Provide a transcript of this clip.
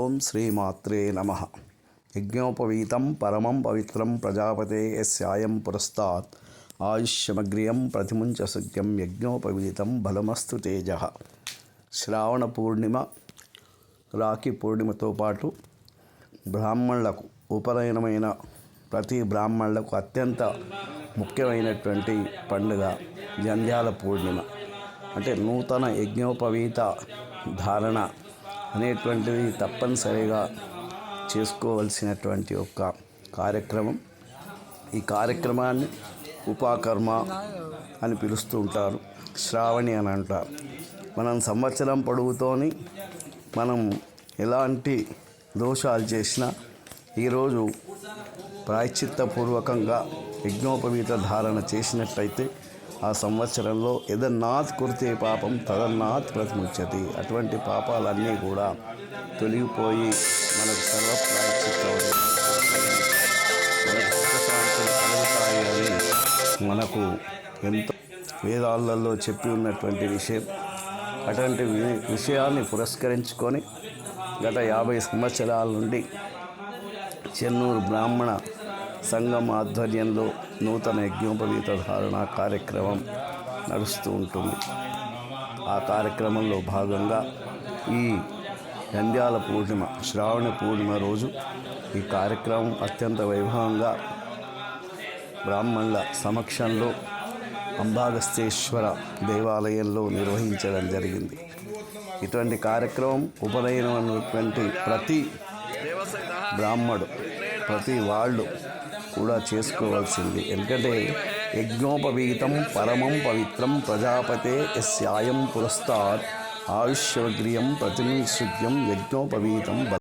ఓం శ్రీమాత్రే నమ. యజ్ఞోపవీతం పరమం పవిత్రం ప్రజాపతే యస్యాయం పురస్తాత్. ఆయుష్యమగ్రియం ప్రతిముంచ సుఖ్యం యజ్ఞోపవీతం బలమస్తు తేజ. శ్రావణ పూర్ణిమ రాఖీ పూర్ణిమతో పాటు బ్రాహ్మణులకు ఉపనయనమైన ప్రతి బ్రాహ్మణులకు అత్యంత ముఖ్యమైనటువంటి పండుగ జంధ్యాల పూర్ణిమ. అంటే నూతన యజ్ఞోపవీత ధారణ అనేటువంటిది తప్పనిసరిగా చేసుకోవలసినటువంటి ఒక కార్యక్రమం. ఈ కార్యక్రమాన్ని ఉపాకర్మ అని పిలుస్తూ ఉంటారు శ్రావణి అని అంటారు. మనం సంవత్సరం పొడుగుతోని మనం ఎలాంటి దోషాలు చేసినా ఈరోజు ప్రాయశ్చిత్తపూర్వకంగా యజ్ఞోపవీత ధారణ చేసినట్టయితే ఆ సంవత్సరంలో ఎదన్నాథ్ కురితే పాపం తదన్నాథ్ ప్రతిముచ్చతి అటువంటి పాపాలన్నీ కూడా తొలగిపోయి మనకు సర్వ మనకు సుఖశాంతులు కలుగుతాయి అని మనకు ఎంతో వేదాలలో చెప్పి ఉన్నటువంటి విషయం. అటువంటి వి- విషయాన్ని పురస్కరించుకొని గత యాభై సంవత్సరాల నుండి చెన్నూరు బ్రాహ్మణ సంఘం ఆధ్వర్యంలో నూతన యజ్ఞోపవీత ధారణ కార్యక్రమం నడుస్తూ ఉంటుంది. ఆ కార్యక్రమంలో భాగంగా ఈ నంద్యాల పూర్ణిమ శ్రావణ పూర్ణిమ రోజు ఈ కార్యక్రమం అత్యంత వైభవంగా బ్రాహ్మణుల సమక్షంలో అంబాగస్తేశ్వర దేవాలయంలో నిర్వహించడం జరిగింది. ఇటువంటి కార్యక్రమం ఉపనయనం అనేటువంటి ప్రతి బ్రాహ్మడు ప్రతి వాళ్ళు కూడా చేసుకోవాల్సింది. ఎందుకంటే యజ్ఞోపవీతం పరమం పవిత్రం ప్రజాపతే ఎస్యాయం పురస్తాత్. ఆయుష్యవగ్రియం ప్రతినిశుద్ధ్యం యజ్ఞోపవీతం